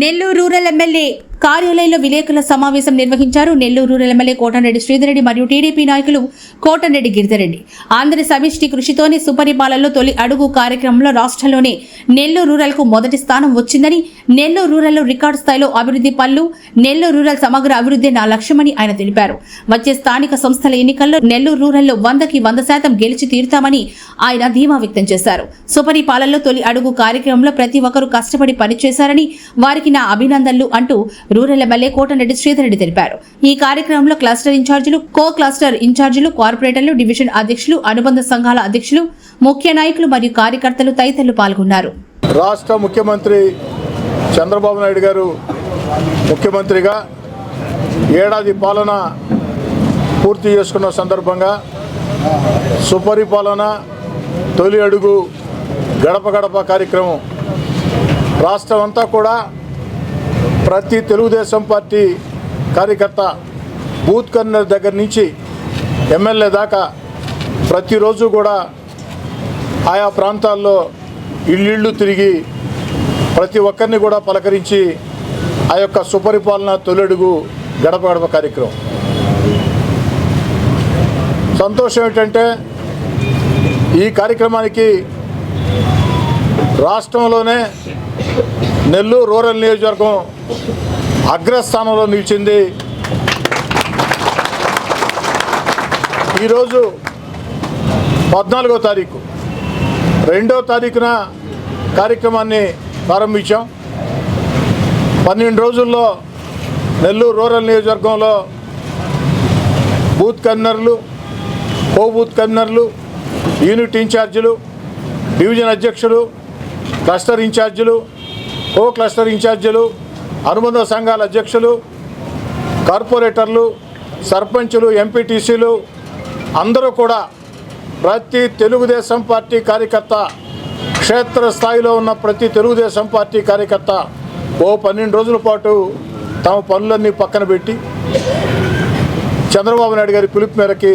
Nellore rural MLA కార్యాలయంలో విలేకరుల సమావేశం నిర్వహించారు. నెల్లూరు రూరల్ ఎమ్మెల్యే కోటంరెడ్డి శ్రీధరెడ్డి మరియు టీడీపీ నాయకులు కోటంరెడ్డి గిరిధరెడ్డి ఆంధ్ర సమిష్టి కృషితోనే సుపరిపాలనలో తొలి అడుగు కార్యక్రమంలో రాష్ట్రంలోనే నెల్లూరు రూరల్కు మొదటి స్థానం వచ్చిందని నెల్లూరు రూరల్లో రికార్డు స్థాయిలో అభివృద్ధి పనులు నెల్లూరు రూరల్ సమగ్ర అభివృద్ధి నా లక్ష్యమని ఆయన తెలిపారు. వచ్చే స్థానిక సంస్థల ఎన్నికల్లో నెల్లూరు రూరల్లో వందకి వంద శాతం గెలిచి తీరుతామని ఆయన ధీమా వ్యక్తం చేశారు. సుపరిపాలనలో తొలి అడుగు కార్యక్రమంలో ప్రతి ఒక్కరూ కష్టపడి పనిచేశారని వారికి నా అభినందనలు అంటూ రూరల్ ఎమ్మెల్యే కోటరెడ్డి శ్రీధరెడ్డి తెలిపారు. ఈ కార్యక్రమంలో క్లస్టర్ ఇన్ఛార్జీలు కో క్లస్టర్ ఇన్ఛార్జీలు కార్పొరేటర్లు డివిజన్ అధ్యక్షులు అనుబంధ సంఘాల అధ్యక్షులు ముఖ్య నాయకులు మరియు కార్యకర్తలు తదితరులు పాల్గొన్నారు. రాష్ట్ర ముఖ్యమంత్రి చంద్రబాబు నాయుడు గారు ముఖ్యమంత్రిగా ఏడాది పాలన పూర్తి చేసుకున్న సందర్భంగా సుపరిపాలన తొలి అడుగు గడప గడప కార్యక్రమం రాష్ట్రం అంతా కూడా ప్రతి తెలుగుదేశం పార్టీ కార్యకర్త బూత్ కన్వీనర్ దగ్గర నుంచి ఎమ్మెల్యే దాకా ప్రతిరోజు కూడా ఆయా ప్రాంతాల్లో ఇళ్ళిళ్ళు తిరిగి ప్రతి ఒక్కరిని కూడా పలకరించి ఆ యొక్క సుపరిపాలన తొలడుగు గడప గడప కార్యక్రమం. సంతోషం ఏంటంటే ఈ కార్యక్రమానికి రాష్ట్రంలోనే నెల్లూరు రూరల్ నియోజకవర్గం అగ్రస్థానంలో నిలిచింది. ఈరోజు పద్నాలుగో తారీఖు. రెండో తారీఖున కార్యక్రమాన్ని ప్రారంభించాం. పన్నెండు రోజుల్లో నెల్లూరు రూరల్ నియోజకవర్గంలో బూత్ కన్వీనర్లు కో బూత్ కన్వీనర్లు యూనిట్ ఇన్ఛార్జీలు డివిజన్ అధ్యక్షులు క్లస్టర్ ఇన్ఛార్జీలు కో క్లస్టర్ ఇన్ఛార్జీలు అనుబంధ సంఘాల అధ్యక్షులు కార్పొరేటర్లు సర్పంచులు ఎంపీటీసీలు అందరూ కూడా ప్రతి తెలుగుదేశం పార్టీ కార్యకర్త క్షేత్ర స్థాయిలో ఉన్న ప్రతి తెలుగుదేశం పార్టీ కార్యకర్త ఓ పన్నెండు రోజుల పాటు తమ పనులన్నీ పక్కన పెట్టి చంద్రబాబు నాయుడు గారి పిలుపు మేరకి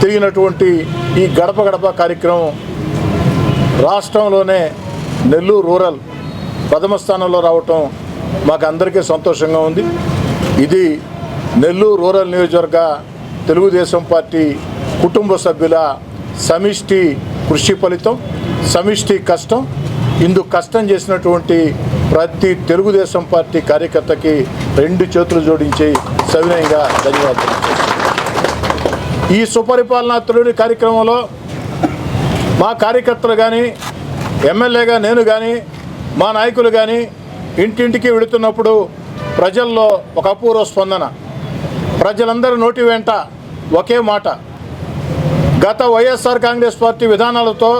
తిరిగినటువంటి ఈ గడప గడప కార్యక్రమం రాష్ట్రంలోనే నెల్లూరు రూరల్ ప్రథమ స్థానంలో రావటం మాకు అందరికీ సంతోషంగా ఉంది. ఇది నెల్లూరు రూరల్ నియోజకవర్గ తెలుగుదేశం పార్టీ కుటుంబ సభ్యుల సమిష్టి కృషి ఫలితం సమిష్టి కష్టం. ఇందుకు కష్టం చేసినటువంటి ప్రతి తెలుగుదేశం పార్టీ కార్యకర్తకి రెండు చేతులు జోడించి సవినయంగా ధన్యవాదాలు. ఈ సుపరిపాలన తొలి కార్యక్రమంలో మా కార్యకర్తలు కానీ ఎమ్మెల్యేగా నేను కానీ మా నాయకులు కానీ ఇంటింటికి వెళుతున్నప్పుడు ప్రజల్లో ఒక అపూర్వ స్పందన. ప్రజలందరి నోటి వెంట ఒకే మాట. గత వైఎస్ఆర్ కాంగ్రెస్ పార్టీ విధానాలతో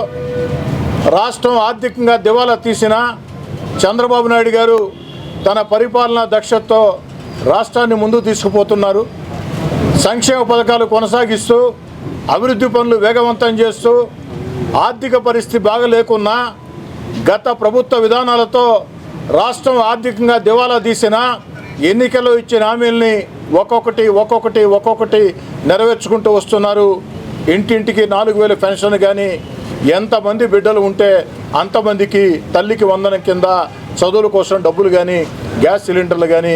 రాష్ట్రం ఆర్థికంగా దివాలా తీసిన చంద్రబాబు నాయుడు గారు తన పరిపాలనా దక్షతతో రాష్ట్రాన్ని ముందుకు తీసుకుపోతున్నారు. సంక్షేమ పథకాలు కొనసాగిస్తూ అభివృద్ధి పనులు వేగవంతం చేస్తూ ఆర్థిక పరిస్థితి బాగలేకున్నా గత ప్రభుత్వ విధానాలతో రాష్ట్రం ఆర్థికంగా దివాలా తీసిన ఎన్నికల్లో ఇచ్చిన హామీల్ని ఒక్కొక్కటి ఒక్కొక్కటి ఒక్కొక్కటి నెరవేర్చుకుంటూ వస్తున్నారు. ఇంటింటికి నాలుగు వేల పెన్షన్ కానీ ఎంతమంది బిడ్డలు ఉంటే అంతమందికి తల్లికి వందనం కింద చదువుల కోసం డబ్బులు కానీ గ్యాస్ సిలిండర్లు కానీ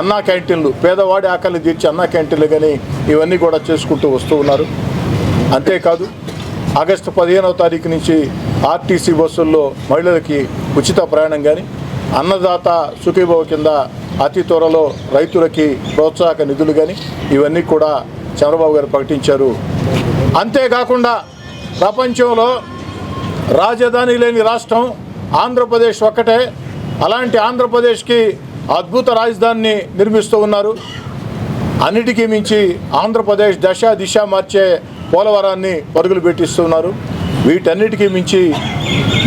అన్నా క్యాంటీన్లు పేదవాడి ఆకలి తీర్చి అన్నా క్యాంటీన్లు కానీ ఇవన్నీ కూడా చేసుకుంటూ వస్తూ ఉన్నారు. అంతేకాదు ఆగస్టు పదిహేనవ తారీఖు నుంచి ఆర్టీసీ బస్సుల్లో మహిళలకి ఉచిత ప్రయాణం కానీ అన్నదాత సుఖీభవ కింద అతి త్వరలో రైతులకి ప్రోత్సాహక నిధులు కానీ ఇవన్నీ కూడా చంద్రబాబు గారు ప్రకటించారు. అంతేకాకుండా ప్రపంచంలో రాజధాని లేని రాష్ట్రం ఆంధ్రప్రదేశ్ ఒక్కటే. అలాంటి ఆంధ్రప్రదేశ్కి అద్భుత రాజధానిని నిర్మిస్తూ ఉన్నారు. అన్నిటికీ మించి ఆంధ్రప్రదేశ్ దశ దిశ మార్చే పోలవరాన్ని పరుగులు పెట్టిస్తున్నారు. వీటన్నిటికీ మించి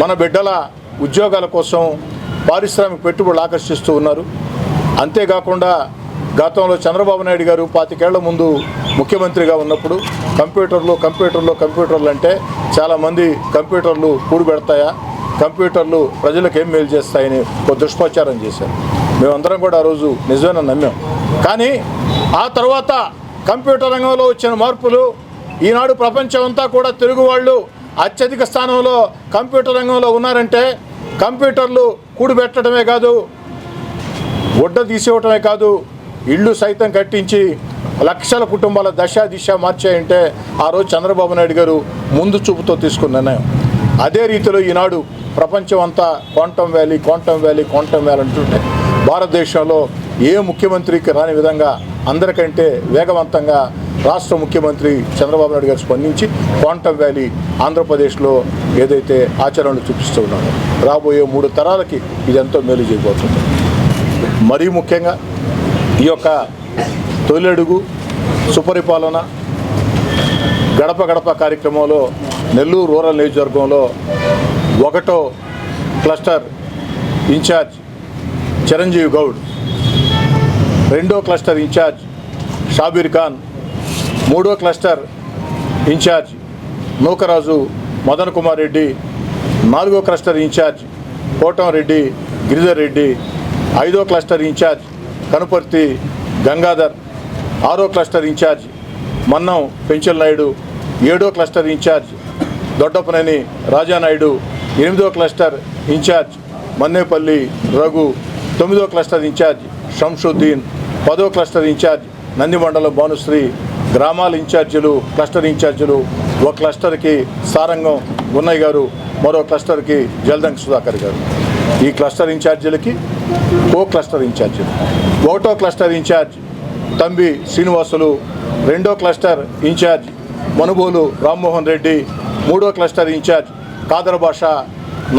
మన బిడ్డల ఉద్యోగాల కోసం పారిశ్రామిక పెట్టుబడులు ఆకర్షిస్తూ ఉన్నారు. అంతేకాకుండా గతంలో చంద్రబాబు నాయుడు గారు పాతికేళ్ళ ముందు ముఖ్యమంత్రిగా ఉన్నప్పుడు కంప్యూటర్లు కంప్యూటర్లు కంప్యూటర్లు అంటే చాలామంది కంప్యూటర్లు కూడిపెడతాయా కంప్యూటర్లు ప్రజలకు ఏం మేలు చేస్తాయని ఒక దుష్ప్రచారం చేశారు. మేమందరం కూడా ఆ రోజు నిజమైన నమ్మాం. కానీ ఆ తర్వాత కంప్యూటర్ రంగంలో వచ్చిన మార్పులు ఈనాడు ప్రపంచం అంతా కూడా తెలుగు వాళ్ళు అత్యధిక స్థానంలో కంప్యూటర్ రంగంలో ఉన్నారంటే కంప్యూటర్లు కూడిపెట్టడమే కాదు ఒడ్డ తీసేవటమే కాదు ఇళ్ళు సైతం కట్టించి లక్షల కుటుంబాల దశ దిశ మార్చాయంటే ఆ రోజు చంద్రబాబు నాయుడు గారు ముందు చూపుతో తీసుకున్న నిర్ణయం. అదే రీతిలో ఈనాడు ప్రపంచం అంతా quantum valley quantum valley quantum valley అంటుంటే భారతదేశంలో ఏ ముఖ్యమంత్రికి రాని విధంగా అందరికంటే వేగవంతంగా రాష్ట్ర ముఖ్యమంత్రి చంద్రబాబు నాయుడు గారు స్పందించి క్వాంటమ్ వ్యాలీ ఆంధ్రప్రదేశ్లో ఏదైతే ఆచరణలు చూపిస్తూ ఉన్నారో రాబోయే మూడు తరాలకి ఇదెంతో మేలు చేయబోతుంది. మరీ ముఖ్యంగా ఈ యొక్క తొలి అడుగు సుపరిపాలన గడప గడప కార్యక్రమంలో నెల్లూరు రూరల్ నియోజకవర్గంలో ఒకటో క్లస్టర్ ఇన్ఛార్జ్ చిరంజీవి గౌడ్ రెండో క్లస్టర్ ఇన్ఛార్జ్ షాబీర్ ఖాన్ మూడో క్లస్టర్ ఇన్ఛార్జ్ నూకరాజు మదన్ కుమార్ రెడ్డి నాలుగో క్లస్టర్ ఇన్ఛార్జ్ కోటంరెడ్డి గిరిధర్ రెడ్డి ఐదో క్లస్టర్ ఇన్ఛార్జ్ కనుపర్తి గంగాధర్ ఆరో క్లస్టర్ ఇన్ఛార్జ్ మన్నం పెంచల్ నాయుడు ఏడో క్లస్టర్ ఇన్ఛార్జ్ దొడ్డపనేని రాజానాయుడు ఎనిమిదో క్లస్టర్ ఇన్ఛార్జ్ మన్నేపల్లి రఘు తొమ్మిదో క్లస్టర్ ఇన్ఛార్జ్ షంషుద్దీన్ పదో క్లస్టర్ ఇన్ఛార్జ్ నందిమండలం భానుశ్రీ గ్రామాల ఇన్ఛార్జీలు క్లస్టర్ ఇన్ఛార్జీలు ఒక క్లస్టర్కి సారంగం గున్నయ్య గారు మరో క్లస్టర్కి జల్దంక్ సుధాకర్ గారు. ఈ క్లస్టర్ ఇన్ఛార్జీలకి ఓ క్లస్టర్ ఇన్ఛార్జీలు. ఒకటో క్లస్టర్ ఇన్ఛార్జ్ తంబి శ్రీనివాసులు రెండో క్లస్టర్ ఇన్ఛార్జ్ మనుబోలు రామ్మోహన్ రెడ్డి మూడో క్లస్టర్ ఇన్ఛార్జ్ కాదర భాష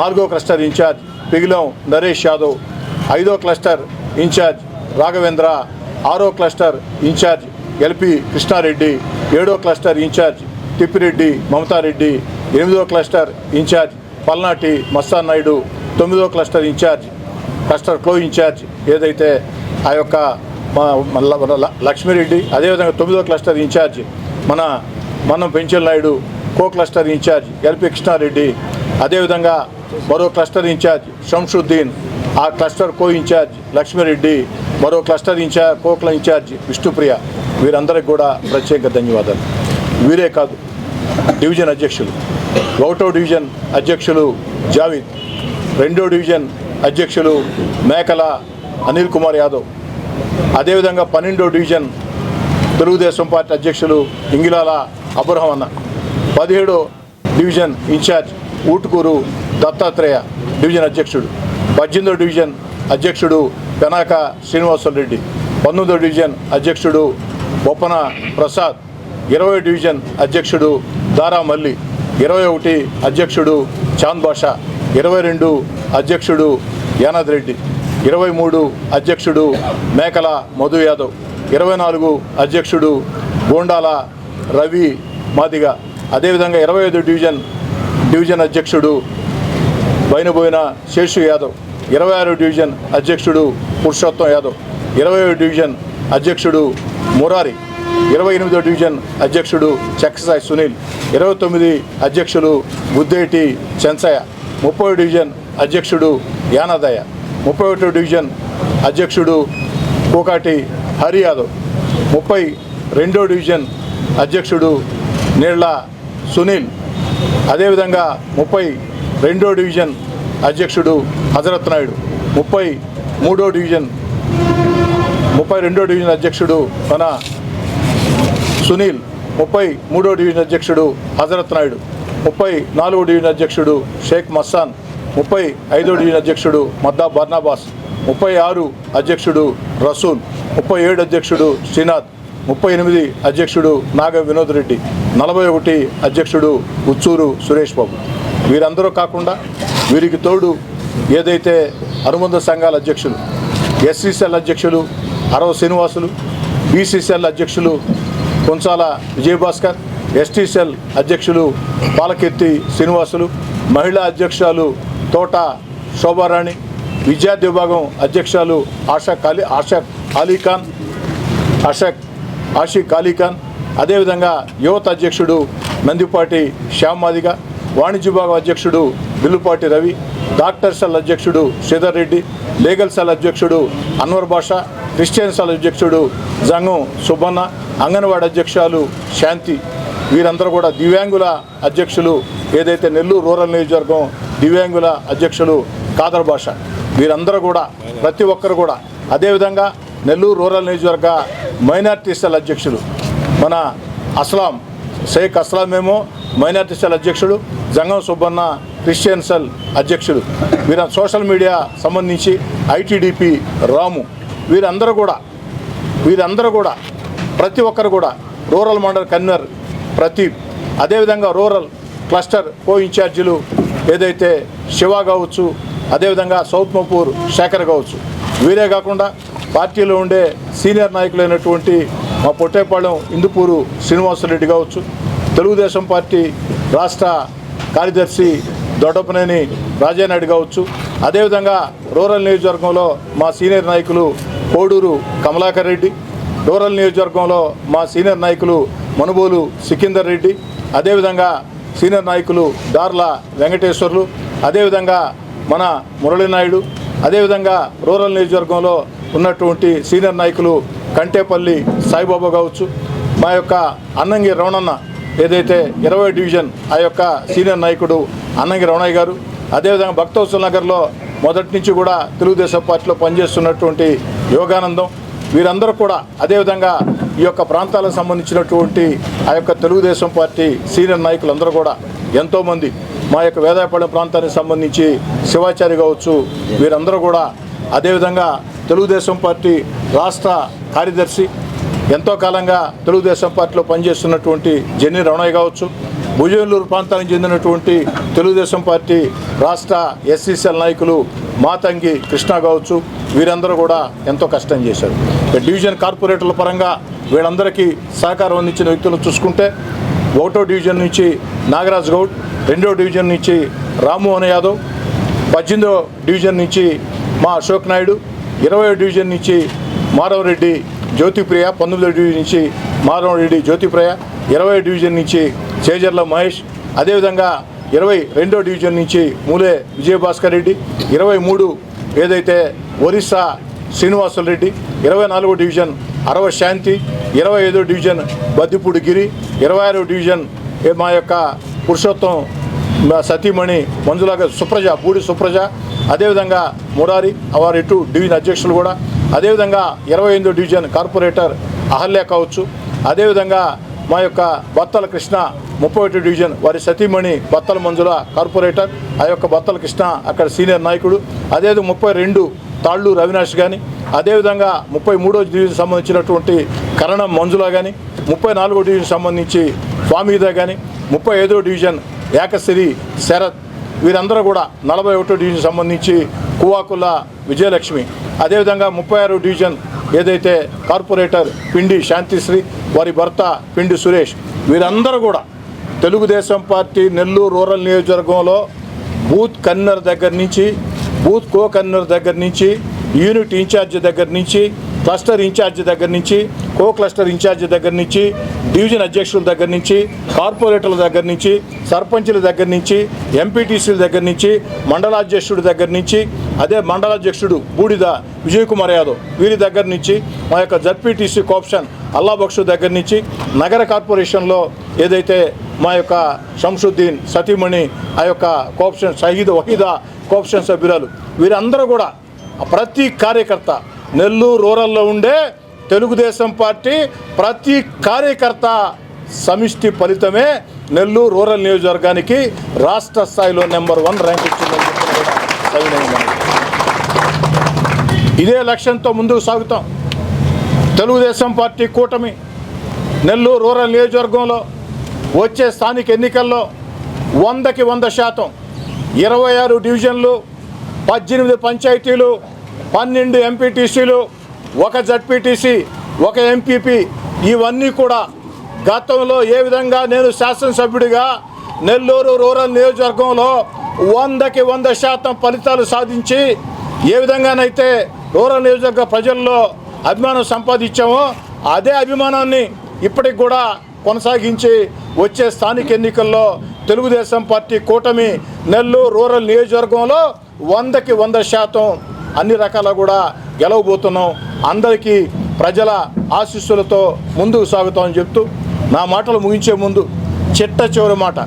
నాలుగో క్లస్టర్ ఇన్ఛార్జ్ పిగిలం నరేష్ యాదవ్ ఐదో క్లస్టర్ ఇన్ఛార్జ్ రాఘవేంద్ర ఆరో క్లస్టర్ ఇన్ఛార్జ్ ఎల్పి కృష్ణారెడ్డి ఏడో క్లస్టర్ ఇన్ఛార్జ్ తిప్పిరెడ్డి మమతారెడ్డి ఎనిమిదో క్లస్టర్ ఇన్ఛార్జ్ పల్నాటి మస్తానాయుడు తొమ్మిదో క్లస్టర్ ఇన్ఛార్జ్ క్లస్టర్ క్లో ఇన్ఛార్జ్ ఏదైతే ఆ యొక్క లక్ష్మీరెడ్డి అదేవిధంగా తొమ్మిదో క్లస్టర్ ఇన్ఛార్జ్ మన మనం Penchal Naidu co cluster in charge LP Krishna Reddy అదేవిధంగా మరో క్లస్టర్ ఇన్ఛార్జ్ షంషుద్దీన్ ఆ క్లస్టర్ కో ఇన్ఛార్జ్ లక్ష్మీరెడ్డి మరో క్లస్టర్ ఇన్ఛార్జ్ కోక్ల ఇన్ఛార్జ్ విష్ణుప్రియ వీరందరికి కూడా ప్రత్యేక ధన్యవాదాలు. వీరే కాదు డివిజన్ అధ్యక్షులు. ఒకటో డివిజన్ అధ్యక్షులు జావీద్ రెండో డివిజన్ అధ్యక్షులు మేకల అనిల్ కుమార్ యాదవ్. అదేవిధంగా పన్నెండో డివిజన్ తెలుగుదేశం పార్టీ అధ్యక్షులు ఇంగిలాల అబ్రహం అన్న పదిహేడో division in charge Utukuru Dattatreya division అధ్యక్షుడు. పద్దెనిమిదో డివిజన్ అధ్యక్షుడు పెనాక శ్రీనివాసరెడ్డి పంతొమ్మిదో డివిజన్ అధ్యక్షుడు బొప్పన ప్రసాద్ ఇరవై డివిజన్ అధ్యక్షుడు దారా మల్లి ఇరవై ఒకటి అధ్యక్షుడు చాంద్ బాషా ఇరవై రెండు అధ్యక్షుడు యానాద్ రెడ్డి ఇరవై మూడు అధ్యక్షుడు మేకల మధు యాదవ్ ఇరవై నాలుగు అధ్యక్షుడు గోండాల రవి మాదిగ. అదేవిధంగా ఇరవై ఐదు డివిజన్ డివిజన్ అధ్యక్షుడు బయనబోయిన శేషు యాదవ్. ఇరవై ఆరు డివిజన్ అధ్యక్షుడు పురుషోత్తం యాదవ్. ఇరవై డివిజన్ అధ్యక్షుడు మురారి. ఇరవై ఎనిమిదో డివిజన్ అధ్యక్షుడు చక్కసాయి సునీల్. ఇరవై తొమ్మిది అధ్యక్షులు బుద్దేటి చెన్సయ్య ముప్పై డివిజన్ అధ్యక్షుడు యానాదయ్య. ముప్పై ఒకటో డివిజన్ అధ్యక్షుడు కోకాటి హరి యాదవ్. ముప్పై రెండో డివిజన్ అధ్యక్షుడు నీళ్ళ సునీల్. అదేవిధంగా ముప్పై రెండో డివిజన్ అధ్యక్షుడు హజరత్ నాయుడు ముప్పై మూడో డివిజన్ ముప్పై రెండో డివిజన్ అధ్యక్షుడు మన సునీల్ ముప్పై మూడో డివిజన్ అధ్యక్షుడు హజరత్ నాయుడు ముప్పై నాలుగో డివిజన్ అధ్యక్షుడు షేక్ మస్సాన్ ముప్పై ఐదో డివిజన్ అధ్యక్షుడు మద్దా బర్నాబాస్ ముప్పై ఆరు అధ్యక్షుడు రసూల్ ముప్పై ఏడు అధ్యక్షుడు శ్రీనాథ్ ముప్పై ఎనిమిది అధ్యక్షుడు నాగ వినోద్ రెడ్డి నలభై ఒకటి అధ్యక్షుడు ఉచ్చూరు సురేష్ బాబు. వీరందరూ కాకుండా వీరికి తోడు ఏదైతే అనుబంధ సంఘాల అధ్యక్షులు ఎస్సీసీఎల్ అధ్యక్షులు అరవ శ్రీనివాసులు బీసీసీఎల్ అధ్యక్షులు కొంచాల విజయభాస్కర్ ఎస్టీసీఎల్ అధ్యక్షులు పాలకెత్తి శ్రీనివాసులు మహిళా అధ్యక్షులు తోట శోభారాణి విద్యార్థి విభాగం అధ్యక్షులు ఆశా అలీ ఆశా అలీఖాన్ అషక్ ఆషిక్ అలీఖాన్ అదేవిధంగా యువత అధ్యక్షుడు నందిపాటి శ్యామ్మాదిగా వాణిజ్య విభాగం అధ్యక్షుడు బిల్లుపాటి రవి డాక్టర్ సెల్ అధ్యక్షుడు శ్రీధర్ రెడ్డి లీగల్ సెల్ అధ్యక్షుడు అన్వర్ బాషా క్రిస్టియన్ సెల్ అధ్యక్షుడు జంగం సుబ్బన్న అంగన్వాడీ అధ్యక్షులు శాంతి. వీరందరూ కూడా దివ్యాంగుల అధ్యక్షులు ఏదైతే నెల్లూరు రూరల్ నియోజకవర్గం దివ్యాంగుల అధ్యక్షులు కాదర్ భాష వీరందరూ కూడా ప్రతి ఒక్కరు కూడా అదేవిధంగా నెల్లూరు రూరల్ నియోజకవర్గ మైనార్టీ సెల్ అధ్యక్షులు. మన అస్లాం షేక్ అస్లాం ఏమో మైనార్టీ సెల్ అధ్యక్షుడు జంగం సుబ్బన్న క్రిస్టియన్ సెల్ అధ్యక్షుడు వీర సోషల్ మీడియా సంబంధించి ఐటీడీపీ రాము. వీరందరూ కూడా వీరందరూ కూడా ప్రతి ఒక్కరు కూడా రూరల్ మండల్ కన్వీనర్ ప్రతీప్. అదేవిధంగా రూరల్ క్లస్టర్ కో ఇన్ఛార్జీలు ఏదైతే శివ కావచ్చు అదేవిధంగా సౌత్ మపూర్ శేఖర్ కావచ్చు. వీరే కాకుండా పార్టీలో ఉండే సీనియర్ నాయకులైనటువంటి మా పొట్టేపాళెం ఇందుపూరు శ్రీనివాసరెడ్డి కావచ్చు తెలుగుదేశం పార్టీ రాష్ట్ర కార్యదర్శి దొడ్డపనేని రాజానాయుడు కావచ్చు. అదేవిధంగా రూరల్ నియోజకవర్గంలో మా సీనియర్ నాయకులు కోడూరు కమలాకర్ రెడ్డి రూరల్ నియోజకవర్గంలో మా సీనియర్ నాయకులు మనుబోలు సికిందర్ రెడ్డి అదేవిధంగా సీనియర్ నాయకులు దార్ల వెంకటేశ్వర్లు అదేవిధంగా మన మురళీనాయుడు అదేవిధంగా రూరల్ నియోజకవర్గంలో ఉన్నటువంటి సీనియర్ నాయకులు కంటేపల్లి సాయిబాబా కావచ్చు. మా యొక్క అన్నంగి రమణన్న ఏదైతే ఇరవై డివిజన్ ఆ యొక్క సీనియర్ నాయకుడు అన్నంగి రమణయ్య గారు అదేవిధంగా భక్తవత్సల నగర్లో మొదటి నుంచి కూడా తెలుగుదేశం పార్టీలో పనిచేస్తున్నటువంటి యోగానందం వీరందరూ కూడా అదేవిధంగా ఈ యొక్క ప్రాంతాలకు సంబంధించినటువంటి ఆ యొక్క తెలుగుదేశం పార్టీ సీనియర్ నాయకులందరూ కూడా ఎంతోమంది మా యొక్క వేదాయపాలెం ప్రాంతానికి సంబంధించి శివాచారి కావచ్చు వీరందరూ కూడా అదేవిధంగా తెలుగుదేశం పార్టీ రాష్ట్ర కార్యదర్శి ఎంతో కాలంగా తెలుగుదేశం పార్టీలో పనిచేస్తున్నటువంటి జెన్నీ రమణయ్య కావచ్చు భుజనూరు ప్రాంతానికి చెందినటువంటి తెలుగుదేశం పార్టీ రాష్ట్ర ఎస్సీసీఎల్ నాయకులు మాతంగి కృష్ణ కావచ్చు వీరందరూ కూడా ఎంతో కష్టం చేశారు. డివిజన్ కార్పొరేటర్ల పరంగా వీళ్ళందరికీ సహకారం అందించిన వ్యక్తులను చూసుకుంటే ఒకటో డివిజన్ నుంచి నాగరాజ్ గౌడ్ రెండో డివిజన్ నుంచి రామ్మోహన్ యాదవ్ పద్దెనిమిదో డివిజన్ నుంచి మా అశోక్ నాయుడు ఇరవయో డివిజన్ నుంచి మాధవరెడ్డి జ్యోతిప్రియ పంతొమ్మిదో డివిజన్ నుంచి మాధవరెడ్డి జ్యోతిప్రియ ఇరవై డివిజన్ నుంచి చేజర్ల మహేష్ అదేవిధంగా ఇరవై రెండో డివిజన్ నుంచి మూలే విజయభాస్కర్ రెడ్డి ఇరవై మూడు ఏదైతే ఒరిస్సా శ్రీనివాసులు రెడ్డి ఇరవై నాలుగో డివిజన్ అరవ శాంతి ఇరవై ఐదో డివిజన్ బద్దిపూడి గిరి ఇరవై ఆరో డివిజన్ ఏ మా యొక్క పురుషోత్తం సతీమణి మంజులాగా సుప్రజ బూడి సుప్రజ అదేవిధంగా మురారి వారి ఇటు డివిజన్ అధ్యక్షులు కూడా అదేవిధంగా ఇరవై ఎనిమిదో డివిజన్ కార్పొరేటర్ అహల్య కావచ్చు అదేవిధంగా మా యొక్క బత్తల కృష్ణ ముప్పై ఒకటి డివిజన్ వారి సతీమణి బత్తల మంజుల కార్పొరేటర్ ఆ యొక్క బత్తల కృష్ణ అక్కడ సీనియర్ నాయకుడు అదేవిధంగా ముప్పై రెండు తాళ్ళు రవినాష్ కానీ అదేవిధంగా ముప్పై మూడో డివిజన్ సంబంధించినటువంటి కరణం మంజుల కానీ ముప్పై నాలుగో డివిజన్ సంబంధించి స్వామిదా కానీ ముప్పై ఐదో డివిజన్ ఏకశ్రీ శరత్ వీరందరూ కూడా నలభై ఒకటో డివిజన్ సంబంధించి కువాకుల విజయలక్ష్మి. అదేవిధంగా ముప్పై ఆరో డివిజన్ ఏదైతే కార్పొరేటర్ పిండి శాంతిశ్రీ వారి భర్త పిండి సురేష్ వీరందరూ కూడా తెలుగుదేశం పార్టీ నెల్లూరు రూరల్ నియోజకవర్గంలో బూత్ కన్నర్ దగ్గర నుంచి బూత్ కో కన్నర్ దగ్గర నుంచి యూనిట్ ఇన్ఛార్జ్ దగ్గర నుంచి క్లస్టర్ ఇన్ఛార్జ్ దగ్గర నుంచి కో క్లస్టర్ ఇన్ఛార్జ్ దగ్గర నుంచి డివిజన్ అధ్యక్షుల దగ్గర నుంచి కార్పొరేటర్ల దగ్గర నుంచి సర్పంచుల దగ్గర నుంచి ఎంపీటీసీల దగ్గర నుంచి మండలాధ్యక్షుడి దగ్గర నుంచి అదే మండలాధ్యక్షుడు బూడిద విజయ్ కుమార్ యాదవ్ వీరి దగ్గర నుంచి మా యొక్క జడ్పీటీసీ కోప్షన్ అల్లాబక్షు దగ్గర నుంచి నగర కార్పొరేషన్లో ఏదైతే మా యొక్క షంసుద్దీన్ సతీమణి ఆ యొక్క కోప్షన్ షహీద్ వహీదా కోప్షన్ సభ్యురాలు వీరందరూ కూడా ప్రతి కార్యకర్త నెల్లూరు రూరల్లో ఉండే తెలుగుదేశం పార్టీ ప్రతి కార్యకర్త సమిష్టి ఫలితమే నెల్లూరు రూరల్ నియోజకవర్గానికి రాష్ట్ర స్థాయిలో నెంబర్ వన్ ర్యాంక్ ఇచ్చిందని ఇదే లక్ష్యంతో ముందుకు సాగుతాం. తెలుగుదేశం పార్టీ కూటమి నెల్లూరు రూరల్ నియోజకవర్గంలో వచ్చే స్థానిక ఎన్నికల్లో వందకి వంద శాతం ఇరవై ఆరు డివిజన్లు పద్దెనిమిది పంచాయతీలు పన్నెండు ఎంపీటీసీలు ఒక జడ్పీటీసీ ఒక ఎంపీపీ ఇవన్నీ కూడా గతంలో ఏ విధంగా నేను శాసనసభ్యుడిగా నెల్లూరు రూరల్ నియోజకవర్గంలో వందకి వంద శాతం ఫలితాలు సాధించి ఏ విధంగానైతే రూరల్ నియోజకవర్గ ప్రజల్లో అభిమానం సంపాదించామో అదే అభిమానాన్ని ఇప్పటికి కూడా కొనసాగించి వచ్చే స్థానిక ఎన్నికల్లో తెలుగుదేశం పార్టీ కూటమి నెల్లూరు రూరల్ నియోజకవర్గంలో వందకి వంద శాతం అన్ని రకాల కూడా గెలవబోతున్నాం. అందరికీ ప్రజల ఆశీస్సులతో ముందుకు సాగుతామని చెప్తూ నా మాటలు ముగించే ముందు చిట్ట చివరి మాట.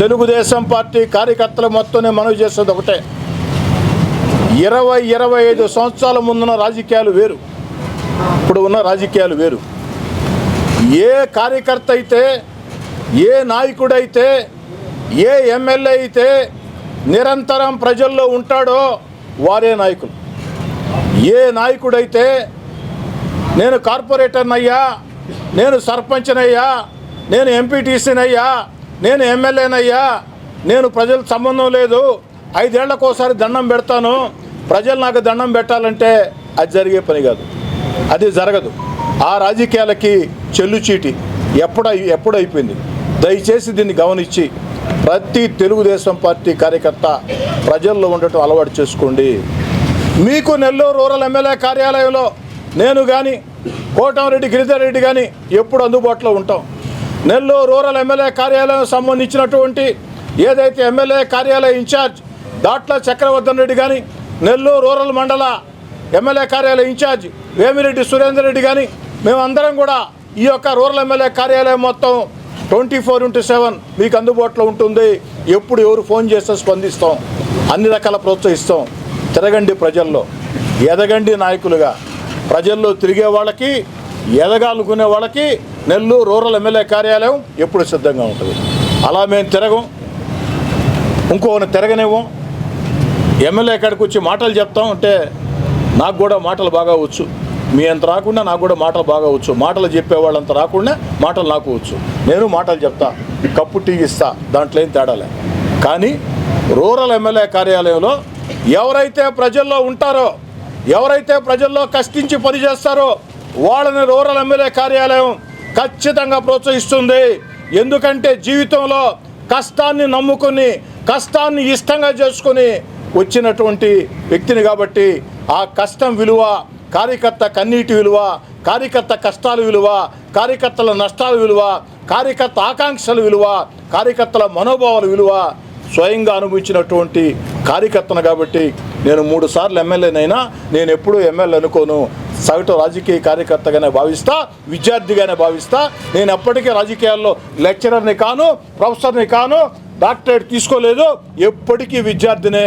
తెలుగుదేశం పార్టీ కార్యకర్తలు మొత్తం నేను మనవి చేసేది ఒకటే. ఇరవై ఇరవై ఐదు సంవత్సరాల ముందున్న రాజకీయాలు వేరు. ఇప్పుడు ఉన్న రాజకీయాలు వేరు. ఏ కార్యకర్త అయితే ఏ నాయకుడైతే ఏ ఎమ్మెల్యే అయితే నిరంతరం ప్రజల్లో ఉంటాడో వారే నాయకులు. ఏ నాయకుడైతే నేను కార్పొరేటర్నయ్యా నేను సర్పంచ్నయ్యా నేను ఎంపీటీసీనయ్యా నేను ఎమ్మెల్యేనయ్యా నేను ప్రజలకు సంబంధం లేదు ఐదేళ్ళకోసారి దండం పెడతాను ప్రజలు నాకు దండం పెట్టాలంటే అది జరిగే పని కాదు. అది జరగదు. ఆ రాజకీయాలకి చెల్లుచీటి ఎప్పుడ ఎప్పుడైపోయింది. దయచేసి దీన్ని గమనించి ప్రతి తెలుగుదేశం పార్టీ కార్యకర్త ప్రజల్లో ఉండటం అలవాటు చేసుకోండి. మీకు నెల్లూరు రూరల్ ఎమ్మెల్యే కార్యాలయంలో నేను కానీ కోటంరెడ్డి గిరిధర్ రెడ్డి కానీ ఎప్పుడు అందుబాటులో ఉంటాం. నెల్లూరు రూరల్ ఎమ్మెల్యే కార్యాలయం సంబంధించినటువంటి ఏదైతే ఎమ్మెల్యే కార్యాలయ ఇన్ఛార్జ్ దాట్ల చక్రవర్ధన్ రెడ్డి కానీ నెల్లూరు రూరల్ మండల ఎమ్మెల్యే కార్యాలయ ఇన్ఛార్జ్ వేమిరెడ్డి సురేందర్ రెడ్డి కానీ మేమందరం కూడా ఈ యొక్క రూరల్ ఎమ్మెల్యే కార్యాలయం మొత్తం ట్వంటీ ఫోర్ ఇంటూ సెవెన్ మీకు అందుబాటులో ఉంటుంది. ఎప్పుడు ఎవరు ఫోన్ చేస్తే స్పందిస్తాం. అన్ని రకాల ప్రోత్సహిస్తాం. తిరగండి ప్రజల్లో. ఎదగండి నాయకులుగా. ప్రజల్లో తిరిగే వాళ్ళకి ఎదగాలనుకునే వాళ్ళకి నెల్లూరు రూరల్ ఎమ్మెల్యే కార్యాలయం ఎప్పుడు సిద్ధంగా ఉంటుంది. అలా మేము తిరగం. ఇంకోని తిరగనివ్వం. ఎమ్మెల్యే కాడికి వచ్చి మాటలు చెప్తాం అంటే నాకు కూడా మాటలు బాగా వచ్చు. మీ అంత రాకుండా నాకు కూడా మాటలు బాగా వచ్చు. మాటలు చెప్పేవాళ్ళంత రాకుండా మాటలు నాకు వచ్చు. నేను మాటలు చెప్తా కప్పు టీ ఇస్తా దాంట్లో ఏం తేడాలే కానీ రూరల్ ఎమ్మెల్యే కార్యాలయంలో ఎవరైతే ప్రజల్లో ఉంటారో ఎవరైతే ప్రజల్లో కష్టించి పనిచేస్తారో వాళ్ళని రూరల్ ఎమ్మెల్యే కార్యాలయం ఖచ్చితంగా ప్రోత్సహిస్తుంది. ఎందుకంటే జీవితంలో కష్టాన్ని నమ్ముకొని కష్టాన్ని ఇష్టంగా చేసుకొని వచ్చినటువంటి వ్యక్తిని కాబట్టి ఆ కష్టం విలువ కార్యకర్త కన్నీటి విలువ కార్యకర్త కష్టాల విలువ కార్యకర్తల నష్టాల విలువ కార్యకర్త ఆకాంక్షల విలువ కార్యకర్తల మనోభావాల విలువ స్వయంగా అనుభవించినటువంటి కార్యకర్తను కాబట్టి నేను మూడు సార్లు ఎమ్మెల్యేనైనా నేను ఎప్పుడూ ఎమ్మెల్యే అనుకోను. సగటు రాజకీయ కార్యకర్తగానే భావిస్తా విద్యార్థిగానే భావిస్తా. నేను ఎప్పటికీ రాజకీయాల్లో లెక్చరర్ని కాను ప్రొఫెసర్ని కాను డాక్టరేట్ తీసుకోలేదు. ఎప్పటికీ విద్యార్థినే.